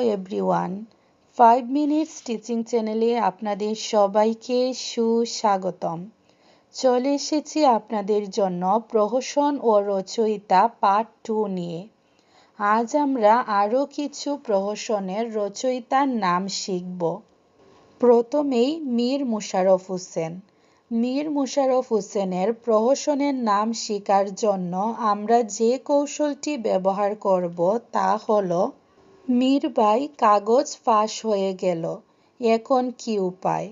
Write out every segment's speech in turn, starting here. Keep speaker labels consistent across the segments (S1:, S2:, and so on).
S1: Everyone five minutes teaching চ্যানেলে আপনাদের সবাইকে সুস্বাগতম। চলে এসেছি আপনাদের জন্য প্রহসন ও রচয়িতা পার্ট টু নিয়ে। আজ আমরা আরও কিছু প্রহসনের রচয়িতার নাম শিখব। প্রথমেই মীর মুশারফ হোসেন। মীর মুশারফ হোসেনের প্রহসনের নাম শেখার জন্য আমরা যে কৌশলটি ব্যবহার করব তা হল মীরবাই কাগজ ফাঁস হয়ে গেল। এখন কি উপায়?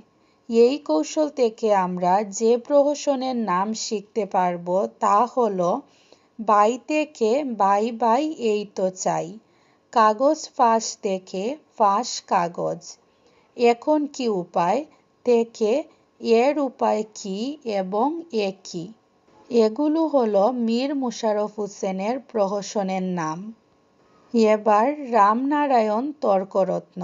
S1: এই কৌশল থেকে আমরা যে প্রহসনের নাম শিখতে পারব তা হল, বাই থেকে বাই বাই এই তো চাই। কাগজ ফাঁস থেকে ফাঁস কাগজ। এখন কি উপায়? থেকে এর উপায় কি এবং একই এগুলো হলো মীর মুশারফ হোসেনের প্রহসনের নাম। এবার রামনারায়ণ তর্করত্ন।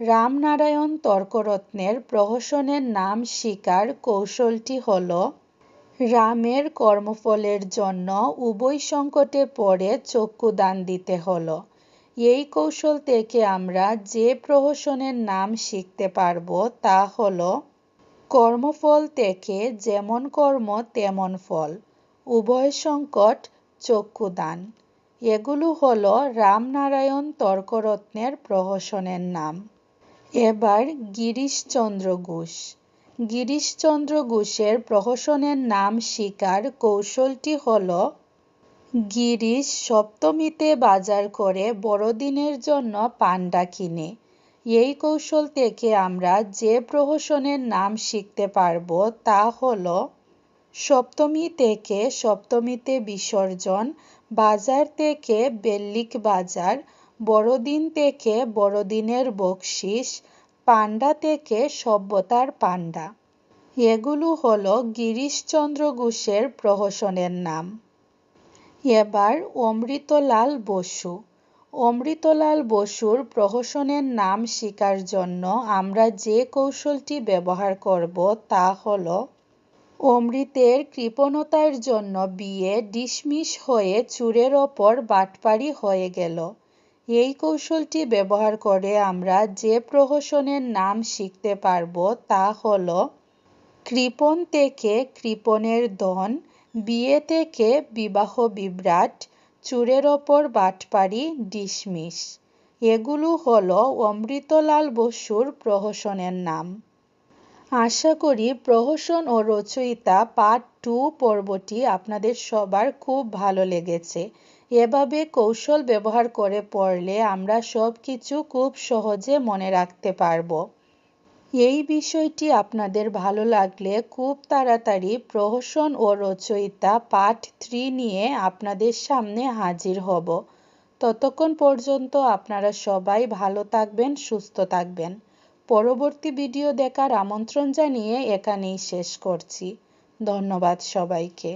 S1: রামনারায়ণ তর্করত্নের প্রহসনের নাম শিকার কৌশলটি হল, রামের কর্মফলের জন্য উভয় সংকটে পড়ে চক্ষুদান দিতে হল। এই কৌশল থেকে আমরা যে প্রহসনের নাম শিখতে পারব তা হল, কর্মফল থেকে যেমন কর্ম তেমন ফল, উভয় সংকট চক্ষুদান। এগুলো হলো রামনারায়ণ তর্করত্নের প্রহসনের নাম। এবার গিরিশচন্দ্র ঘোষ। গিরিশচন্দ্র ঘোষের প্রহসনের নাম শিকার কৌশলটি হল, গিরিশ সপ্তমীতে বাজার করে বড়দিনের জন্য পান্ডা কিনে। এই কৌশল থেকে আমরা যে প্রহসনের নাম শিখতে পারব তা হল সপ্তমী থেকে সপ্তমীতে বিসর্জন, বাজার থেকে বেল্লিক বাজার, বড়দিন থেকে বড়দিনের বকশিস, পান্ডা থেকে সভ্যতার পান্ডা। এগুলো হলো গিরিশচন্দ্র ঘোষের প্রহসনের নাম। এবার অমৃতলাল বসু। অমৃতলাল বসুর প্রহসনের নাম শিকার জন্য আমরা যে কৌশলটি ব্যবহার করব তা হল অমৃতের কৃপণতার জন্য বিয়ে ডিসমিস হয়ে চুরের ওপর বাটপাড়ি হয়ে গেল। এই কৌশলটি ব্যবহার করে আমরা যে প্রহসনের নাম শিখতে পারব তা হল, কৃপণ থেকে কৃপণের ধন, বিয়ে থেকে বিবাহ বিভ্রাট, চুরের ওপর বাটপাড়ি ডিসমিস এগুলো হল অমৃতলাল বসুর প্রহসনের নাম। আশা করি প্রহসন ও রচয়িতা পার্ট টু পর্বটি আপনাদের সবার খুব ভালো লেগেছে। এভাবে কৌশল ব্যবহার করে পড়লে আমরা সব কিছু খুব সহজে মনে রাখতে পারব। এই বিষয়টি আপনাদের ভালো লাগলে খুব তাড়াতাড়ি প্রহসন ও রচয়িতা পার্ট থ্রি নিয়ে আপনাদের সামনে হাজির হব। ততক্ষণ পর্যন্ত আপনারা সবাই ভালো থাকবেন, সুস্থ থাকবেন। পরবর্তী ভিডিও দেখার আমন্ত্রণ জানিয়ে এখানেই শেষ করছি। ধন্যবাদ সবাইকে।